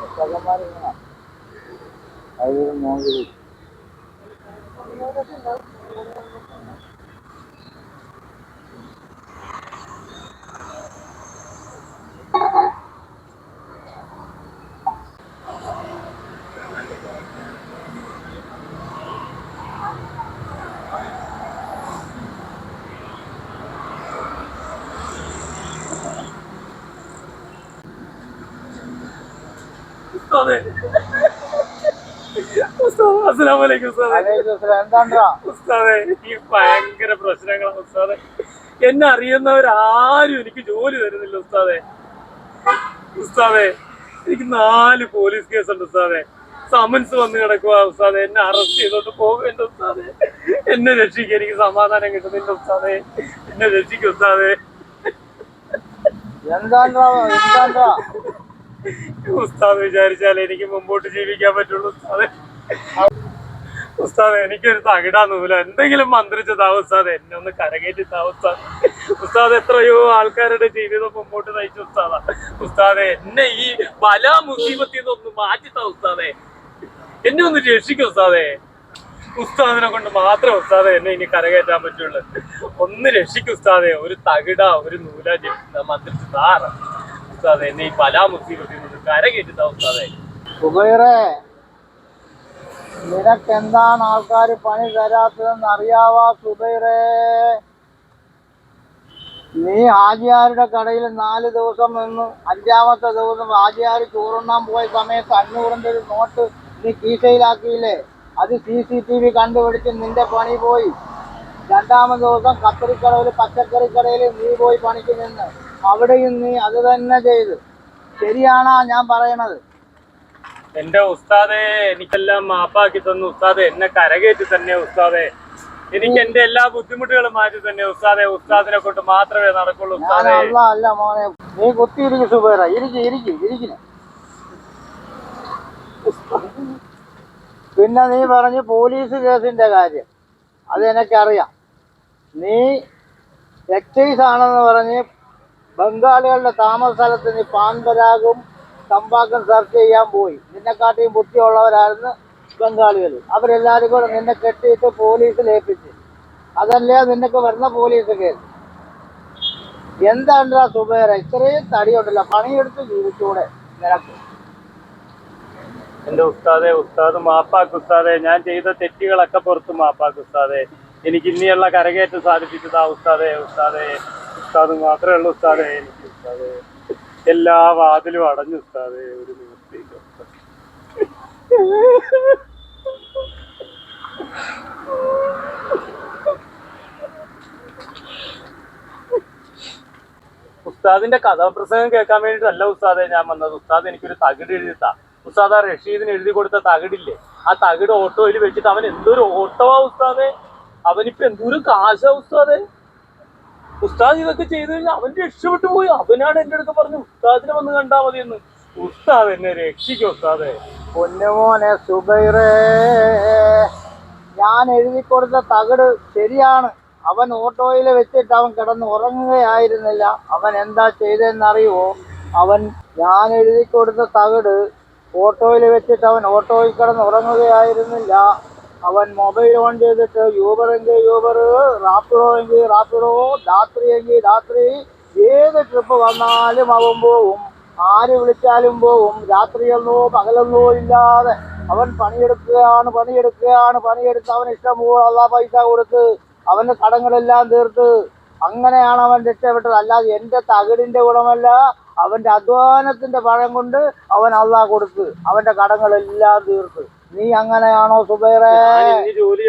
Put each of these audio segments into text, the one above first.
ഉസ്താദേ ഉസ്താദ് അസ്സലാമു അലൈക്കും എനിക്ക് ഭയങ്കര പ്രശ്നങ്ങളാണ് ഉസ്താദേ. എന്നെ അറിയുന്നവരാരും എനിക്ക് ജോലി തരുന്നില്ല ഉസ്താദെ. ഉസ്താദെ എനിക്ക് നാല് പോലീസ് കേസുണ്ട് ഉസ്താദെ. സമൻസ് വന്ന് കിടക്കുക ഉസ്താദെ. എന്നെ അറസ്റ്റ് ചെയ്തോണ്ട് പോകേണ്ട ഉസ്താദെ. എന്നെ രക്ഷിക്കുക എനിക്ക് സമാധാനം കിട്ടുന്നില്ല ഉസ്താദെ. എന്നെ രക്ഷിക്കും ഉസ്താദെ. എന്താണ്ടാ എന്താണ്ടാ ഉസ്താദ് വിചാരിച്ചാൽ എനിക്ക് മുമ്പോട്ട് ജീവിക്കാൻ പറ്റുള്ളൂ. ഉസ്താദ് ഉസ്താദ് എനിക്കൊരു തകിടാ നൂല. എന്തെങ്കിലും മന്ത്രിച്ച് മന്ത്രിച്ചതാ ഉസ്താദ്. എന്നെ ഒന്ന് കരകേറ്റി താ ഉസ്താദ്. ഉസ്താദ് എത്രയോ ആൾക്കാരുടെ ജീവിതം മുമ്പോട്ട് നയിച്ച ഉസ്താദാ. ഉസ്താദെ എന്നെ ഈ ബല മുസീബത്തിൽ നിന്നൊന്ന് മാറ്റി താ ഉസ്താദെ. എന്നെ ഒന്ന് രക്ഷിക്കും ഉസ്താദെ. ഉസ്താദിനെ കൊണ്ട് മാത്രം ഉസ്താദെ എന്നെ ഇനി കരകയറ്റാൻ പറ്റുള്ളൂ. ഒന്ന് രക്ഷിക്കും ഉസ്താദെ. ഒരു തകിട ഒരു നൂല മന്ത്രിച്ച് താറ ഉസ്താദെ എന്നെ ഈ പല മുസീബത്തിൽ നിന്ന് ഉസ്താദേ. നിനക്ക് എന്താണ് ആൾക്കാർ പണി തരാത്തതെന്ന് അറിയാവാ സുബൈറെ? നീ ഹാജിയാരുടെ കടയിൽ നാല് ദിവസം നിന്ന്. അഞ്ചാമത്തെ ദിവസം ഹാജിയാർ ചോറുണ്ണാൻ പോയ സമയത്ത് അഞ്ഞൂറിന്റെ ഒരു നോട്ട് നീ കീശയിലാക്കിയില്ലേ? അത് സി സി ടി വി കണ്ടുപിടിച്ച് നിന്റെ പണി പോയി. രണ്ടാമത് ദിവസം കത്തറിക്കടയിൽ പച്ചക്കറിക്കടയിൽ നീ പോയി പണിക്ക് നിന്ന്. അവിടെയും നീ അത് തന്നെ ചെയ്ത്. ശരിയാണാ ഞാൻ പറയണത്. എന്റെ ഉസ്താദെ എനിക്കെല്ലാം മാപ്പാക്കി തന്നു. ഉസ്താദെ എന്നെ കരകയറ്റി തന്നെ ഉസ്താദെ. എനിക്ക് എന്റെ എല്ലാ ബുദ്ധിമുട്ടുകളും മാറ്റി തന്നെ ഉസ്താദെ. ഉസ്താദിനെ കൊണ്ട് മാത്രമേ നടക്കുള്ളൂ ഞാൻ ഉസ്താദെ. അല്ല അല്ല മോനെ. നീ സുബേറ. ഇരിക്കും പിന്നെ നീ പറഞ്ഞു പോലീസ് കേസിന്റെ കാര്യം. അത് എനിക്കറിയാം നീ എക്സൈസ് ആണെന്ന് പറഞ്ഞ് ബംഗാളികളുടെ താമസ സ്ഥലത്ത് നീ പാൻപരാഗും തമ്പാക്കും സെർച്ച് ചെയ്യാൻ പോയി. നിന്നെക്കാട്ടിയും ബുദ്ധിയുള്ളവരായിരുന്നു ബംഗാളികൾ. അവരെല്ലാവരും കൂടെ നിന്നെ കെട്ടിയിട്ട് പോലീസിൽ ഏൽപ്പിച്ച്. അതല്ലേ നിനക്ക് വരുന്ന പോലീസ് കേസ് എന്താണ്ടാ സുബേറ? ഇത്രയും തടിയുണ്ടല്ലോ. പണിയെടുത്ത് ജീവിച്ചൂടെ നിനക്ക്. എന്റെ ഉസ്താദെ ഉസ്താദ് മാപ്പാക്ക് ഉസ്താദെ ഞാൻ ചെയ്ത തെറ്റുകളൊക്കെ പുറത്ത് മാപ്പാക്ക് ഉസ്താദെ. എനിക്ക് ഇനിയുള്ള കരകയറ്റം സാധിപ്പിച്ചതാ ഉസ്താദെ ഉസ്താദെ. ഉസ്താദ് മാത്രമേ ഉള്ളൂ ഉസ്താദ്. എനിക്ക് എല്ലാ വാതിലും അടഞ്ഞു ഉസ്താദ് ഒരു നിവൃത്തിയില്ല ഉസ്താദിന്റെ കഥാപ്രസംഗം കേൾക്കാൻ വേണ്ടിട്ടല്ല ഉസ്താദെ ഞാൻ വന്നത്. ഉസ്താദ് എനിക്കൊരു തകിട് എഴുതിത്താ ഉസ്താദ് ആ റഷീദിന് എഴുതി കൊടുത്ത തകിടില്ലേ ആ തകിട് ഓട്ടോയിൽ വെച്ചിട്ട് അവൻ എന്തൊരു ഓട്ടോവാ ഉസ്താദെ. അവനിപ്പോ എന്തൊരു കാശാ ഉസ്താദെ. ഉസ്താദ് ഇതൊക്കെ ചെയ്തു കഴിഞ്ഞാൽ അവൻ രക്ഷപ്പെട്ടു പോയി. അവനാണ് എന്റെ അടുത്ത് പറഞ്ഞു ഉസ്താദിനെ വന്ന് കണ്ടാ മതി എന്ന് ഉസ്താദ് എന്നെ രക്ഷിക്കും ഉസ്താദെ. പൊന്നുമോനെ സുബൈറേ. ഞാൻ എഴുതി കൊടുത്ത തകട് ശരിയാണ്. അവൻ ഓട്ടോയിൽ വെച്ചിട്ട് അവൻ കിടന്ന് ഉറങ്ങുകയായിരുന്നില്ല. അവൻ എന്താ ചെയ്തതെന്നറിയുമോ അവൻ ഞാൻ എഴുതി കൊടുത്ത തകട് ഓട്ടോയിൽ വെച്ചിട്ട് അവൻ ഓട്ടോയിൽ കിടന്ന് ഉറങ്ങുകയായിരുന്നില്ല. അവൻ മൊബൈൽ ഓൺ ചെയ്തിട്ട് യൂബർ എങ്കിൽ യൂബർ റാപ്പിഡോ എങ്കിൽ റാപ്പിഡോ രാത്രി എങ്കിൽ രാത്രി ഏത് ട്രിപ്പ് വന്നാലും അവൻ പോവും. ആര് വിളിച്ചാലും പോവും. രാത്രിയെന്നോ പകലെന്നോ ഇല്ലാതെ അവൻ പണിയെടുക്കുകയാണ് പണിയെടുക്കുകയാണ് പണിയെടുത്ത് അവൻ ഇഷ്ടം പോകും അല്ലാ പൈസ കൊടുത്ത് അവന്റെ കടങ്ങളെല്ലാം തീർത്ത് അങ്ങനെയാണ് അവൻ രക്ഷപ്പെട്ടത്. അല്ലാതെ എന്റെ തകിടിന്റെ ഗുണമല്ല അവന്റെ അധ്വാനത്തിന്റെ പഴം കൊണ്ട് അവൻ അള്ളാ കൊടുത്ത് അവന്റെ കടങ്ങളെല്ലാം തീർത്ത്. നീ അങ്ങനെയാണോ സുബൈറെ? ജോലി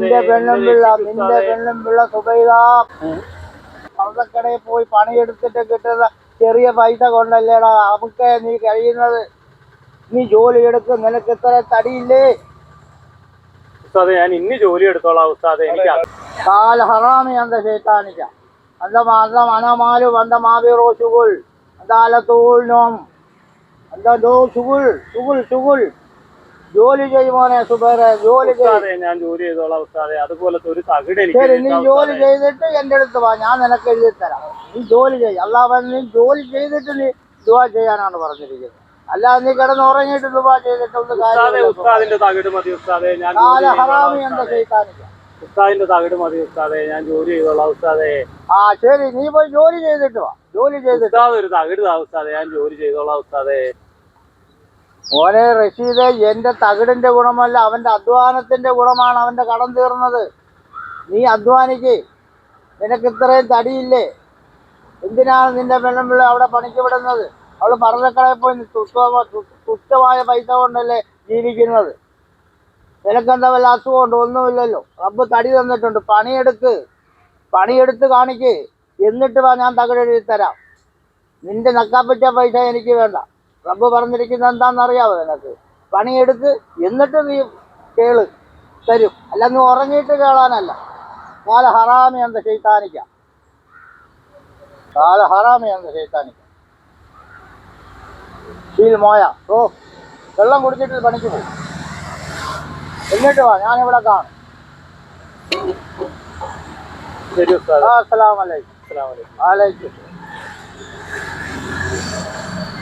നിന്റെ പെണ്ണും പിള്ള നിന്റെ. പെണ്ണും പിള്ള സുബൈദ കടക്കടയിൽ പോയി പണിയെടുത്തിട്ട് കിട്ടുന്ന ചെറിയ പൈസ കൊണ്ടല്ലേടാ. നമുക്ക് നീ കഴിയുന്നത്. നീ ജോലി എടുക്കും നിനക്ക് ഇത്ര തടിയില്ലേ? ഉസ്താദെ ഞാൻ ഇനി ജോലി എടുത്തോളാം ഉസ്താദെ. എനിക്ക് കാല ഹറാമി അന്ത ശൈത്താനിക്ക. അന്ത അന്ത മനമാലു അന്ത മാവിറോ ചുകുൾ അന്ത അലത്തൂൾ നോം അന്ത ദോ ചുകുൾ ചുകുൾ ചുകുൾ ജോലി ചെയ്യുമോനെ സുബേറെ ജോലി ചെയ്യും. ഞാൻ ജോലി ചെയ്തോളാം ഉസ്താദെ. അതുപോലത്തെ ഒരു തകിട് എനിക്ക് ശരി നീ വേണ്ട ജോലി ഉസ്താദെ. ചെയ്തിട്ട് എന്റെ അടുത്ത് വാ ഞാൻ നിനക്ക് എഴുതി തരാം. നീ ജോലി ചെയ്യും. അല്ലാതെ നീ ജോലി ചെയ്തിട്ട് നീ ദുവാ ചെയ്യാനാണ് പറഞ്ഞിരിക്കുന്നത്. അല്ലാതെ നീ കിടന്ന് ഉറങ്ങിയിട്ട് ദുവാ ചെയ്തിട്ടൊന്നും കാര്യം കാര്യമില്ല ഉസ്താദിന്റെ തകിട് മതി ഉസ്താദേ. ഞാൻ ജോലി കാല ചെയ്തോളാം ഹറാമി എന്താ ഉസ്താദെ. ചെയ്താനിക്ക ഉസ്താദിന്റെ തകിട് മതി ഉസ്താദേ. ഞാൻ ജോലി ചെയ്തോളാം ഉസ്താദേ. ആ ശരി നീ പോയി ജോലി ചെയ്തിട്ട് വാ. ജോലി ചെയ്തിട്ട് ഉസ്താദ് ഒരു തകിട് താ ഉസ്താദെ. ഞാൻ ജോലി ചെയ്തോളാം ഉസ്താദെ. മോനെ റഷീദ് എന്റെ തകിടിന്റെ ഗുണമല്ല അവന്റെ അധ്വാനത്തിന്റെ ഗുണമാണ് അവന്റെ കടം തീർന്നത്. നീ അധ്വാനിക്ക്. നിനക്ക് ഇത്രയും തടിയില്ലേ? എന്തിനാണ് നിന്റെ പെണ്ണുമ്പിള്ള അവിടെ പണിക്ക് വിടുന്നത്? അവൾ പറഞ്ഞക്കളെ പോയി തുച്ഛമായ പൈസ കൊണ്ടല്ലേ ജീവിക്കുന്നത്. നിനക്കെന്താ വല്ല അസുഖമുണ്ട് ഒന്നുമില്ലല്ലോ. റബ്ബ് തടി തന്നിട്ടുണ്ട്. പണിയെടുക്ക്. പണിയെടുത്ത് കാണിക്ക്. എന്നിട്ട് വാ ഞാൻ തകിടെഴുതി തരാം. നിന്റെ നക്കാപ്പറ്റ പൈസ എനിക്ക് വേണ്ട. റബ്ബ് പറഞ്ഞിരിക്കുന്നത് എന്താണെന്നറിയാവോ നിനക്ക്? പണിയെടുത്ത് എന്നിട്ട് നീ കേൾ തരും. അല്ല നീ ഉറങ്ങിയിട്ട് കേളാനല്ല. കാല ഹറാമി എന്ത് ചെയ്താനിക്ക കാല ഹറാമി എന്ത് ചെയ്താനിക്ക ശീൽ മോയ ഓ വെള്ളം കുടിച്ചിട്ട് പണിക്ക് പോകും. എന്നിട്ട് വാ ഞാനിവിടെ കാണും. ശരി അസ്സലാമലൈക്കും അസ്സലാമലൈക്കും അസ്സലാം വലൈക്കും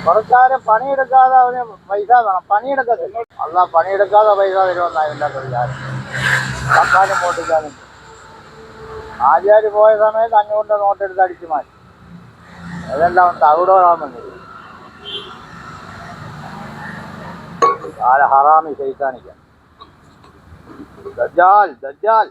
കുറച്ചാരും പണിയെടുക്കാതെ അവന് പൈസ വേണം. പണിയെടുക്കത്തില്ല. അല്ല പണിയെടുക്കാതെ പൈസ തരുമെന്നാണ് എന്റെ വിചാരം. തക്കാനും പൊട്ടിക്കാനും ആചാര്യ പോയ സമയത്ത് അഞ്ഞൂറിന്റെ നോട്ടെടുത്ത് അടിച്ചു മാറ്റി. അതെല്ലാം തവിടോടാൻ വന്നില്ല ആരെ ഹറാമി ശൈത്താനിക്ക. ദജ്ജാൽ ദജ്ജാൽ.